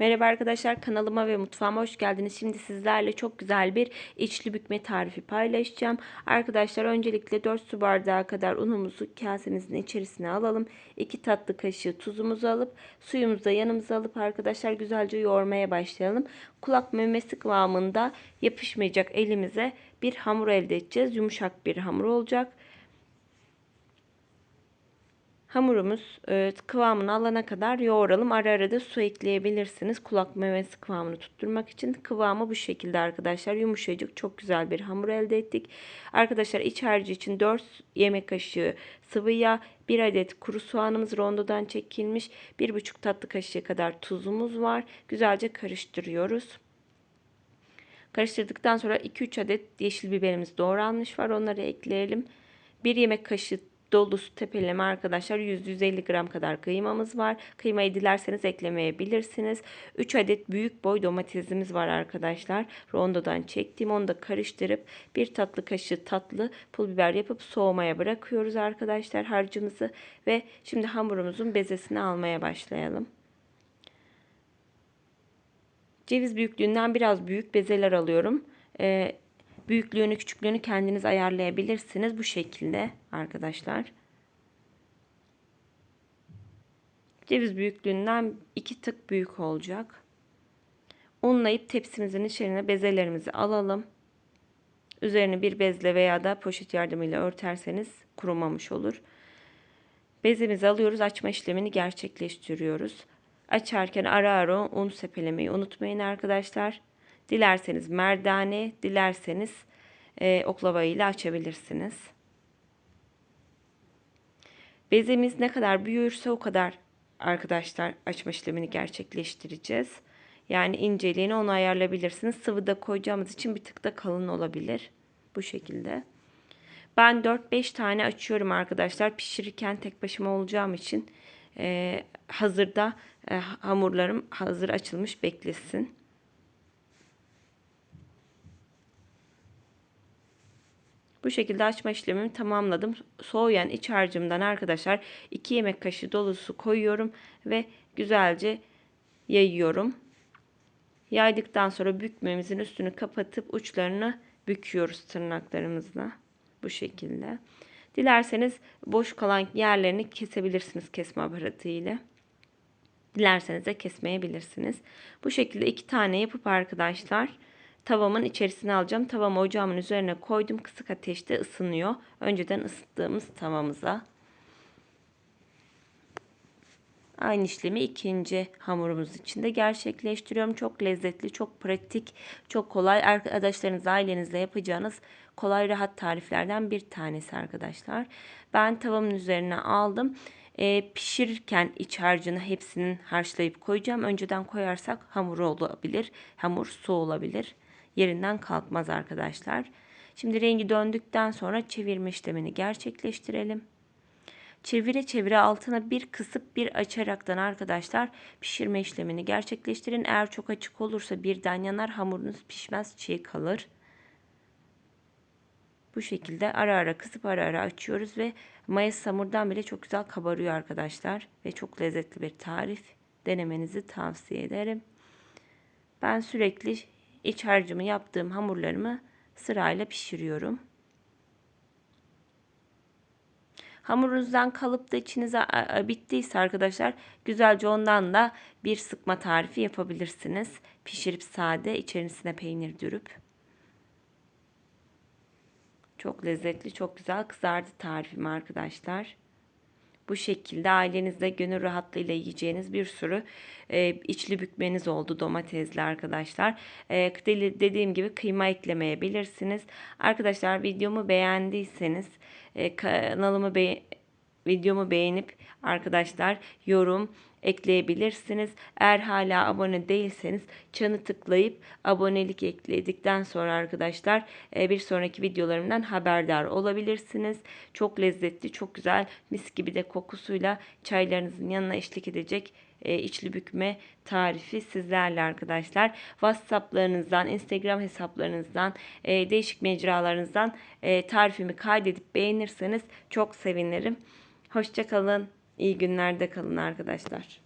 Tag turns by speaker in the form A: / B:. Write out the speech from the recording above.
A: Merhaba arkadaşlar kanalıma ve mutfağıma hoş geldiniz. Şimdi sizlerle çok güzel bir içli bükme tarifi paylaşacağım. Arkadaşlar öncelikle 4 su bardağı kadar unumuzu kasemizin içerisine alalım. 2 tatlı kaşığı tuzumuzu alıp suyumuzu da yanımıza alıp arkadaşlar güzelce yoğurmaya başlayalım. Kulak memesi kıvamında yapışmayacak elimize bir hamur elde edeceğiz. Yumuşak bir hamur olacak. Hamurumuz e, kıvamını alana kadar yoğuralım. Ara ara da su ekleyebilirsiniz. Kulak memesi kıvamını tutturmak için. Kıvamı bu şekilde arkadaşlar. Yumuşacık çok güzel bir hamur elde ettik. Arkadaşlar iç harcı için 4 yemek kaşığı sıvı yağ, 1 adet kuru soğanımız rondodan çekilmiş, 1,5 tatlı kaşığı kadar tuzumuz var. Güzelce karıştırıyoruz. Karıştırdıktan sonra 2-3 adet yeşil biberimiz doğranmış var. Onları ekleyelim. 1 yemek kaşığı dolusu tepeleme arkadaşlar 100-150 gram kadar kıymamız var. Kıymayı dilerseniz eklemeyebilirsiniz. 3 adet büyük boy domatesimiz var arkadaşlar. Rondodan çektiğim onu da karıştırıp bir tatlı kaşığı tatlı pul biber yapıp soğumaya bırakıyoruz arkadaşlar harcımızı. Ve şimdi hamurumuzun bezesini almaya başlayalım. Ceviz büyüklüğünden biraz büyük bezeler alıyorum. Ee, Büyüklüğünü küçüklüğünü kendiniz ayarlayabilirsiniz. Bu şekilde arkadaşlar. Ceviz büyüklüğünden iki tık büyük olacak. Unlayıp tepsimizin içerisine bezelerimizi alalım. Üzerini bir bezle veya da poşet yardımıyla örterseniz kurumamış olur. Bezemizi alıyoruz. Açma işlemini gerçekleştiriyoruz. Açarken ara ara un sepelemeyi unutmayın arkadaşlar. Dilerseniz merdane, dilerseniz e, oklava ile açabilirsiniz. Bezemiz ne kadar büyürse o kadar arkadaşlar açma işlemini gerçekleştireceğiz. Yani inceliğini onu ayarlayabilirsiniz. Sıvıda koyacağımız için bir tık da kalın olabilir. Bu şekilde. Ben 4-5 tane açıyorum arkadaşlar. Pişirirken tek başıma olacağım için e, hazırda e, hamurlarım hazır açılmış beklesin. Bu şekilde açma işlemimi tamamladım. Soğuyan iç harcımdan arkadaşlar 2 yemek kaşığı dolusu koyuyorum ve güzelce yayıyorum. Yaydıktan sonra bükmemizin üstünü kapatıp uçlarını büküyoruz tırnaklarımızla. Bu şekilde. Dilerseniz boş kalan yerlerini kesebilirsiniz kesme aparatı ile. Dilerseniz de kesmeyebilirsiniz. Bu şekilde iki tane yapıp arkadaşlar tavamın içerisine alacağım. Tavamı ocağımın üzerine koydum. Kısık ateşte ısınıyor. Önceden ısıttığımız tavamıza. Aynı işlemi ikinci hamurumuz için de gerçekleştiriyorum. Çok lezzetli, çok pratik, çok kolay. Arkadaşlarınız, ailenizle yapacağınız kolay, rahat tariflerden bir tanesi arkadaşlar. Ben tavamın üzerine aldım. E, pişirirken iç harcını hepsinin harçlayıp koyacağım. Önceden koyarsak hamur olabilir. Hamur su olabilir yerinden kalkmaz arkadaşlar. Şimdi rengi döndükten sonra çevirme işlemini gerçekleştirelim. Çevire çevire altına bir kısıp bir açaraktan arkadaşlar pişirme işlemini gerçekleştirin. Eğer çok açık olursa birden yanar hamurunuz pişmez çiğ kalır. Bu şekilde ara ara kısıp ara ara açıyoruz ve mayası hamurdan bile çok güzel kabarıyor arkadaşlar. Ve çok lezzetli bir tarif. Denemenizi tavsiye ederim. Ben sürekli iç harcımı yaptığım hamurlarımı sırayla pişiriyorum. Hamurunuzdan kalıp da içinize bittiyse arkadaşlar güzelce ondan da bir sıkma tarifi yapabilirsiniz. Pişirip sade içerisine peynir dürüp. Çok lezzetli, çok güzel kızardı tarifim arkadaşlar. Bu şekilde ailenizle gönül rahatlığıyla yiyeceğiniz bir sürü e, içli bükmeniz oldu domatesli arkadaşlar. E, dediğim gibi kıyma eklemeyebilirsiniz. Arkadaşlar videomu beğendiyseniz e, kanalımı be videomu beğenip arkadaşlar yorum ekleyebilirsiniz. Eğer hala abone değilseniz çanı tıklayıp abonelik ekledikten sonra arkadaşlar e, bir sonraki videolarımdan haberdar olabilirsiniz. Çok lezzetli, çok güzel, mis gibi de kokusuyla çaylarınızın yanına eşlik edecek e, içli bükme tarifi sizlerle arkadaşlar. WhatsApp'larınızdan, Instagram hesaplarınızdan, e, değişik mecralarınızdan tarifimi kaydedip beğenirseniz çok sevinirim. Hoşçakalın. İyi günlerde kalın arkadaşlar.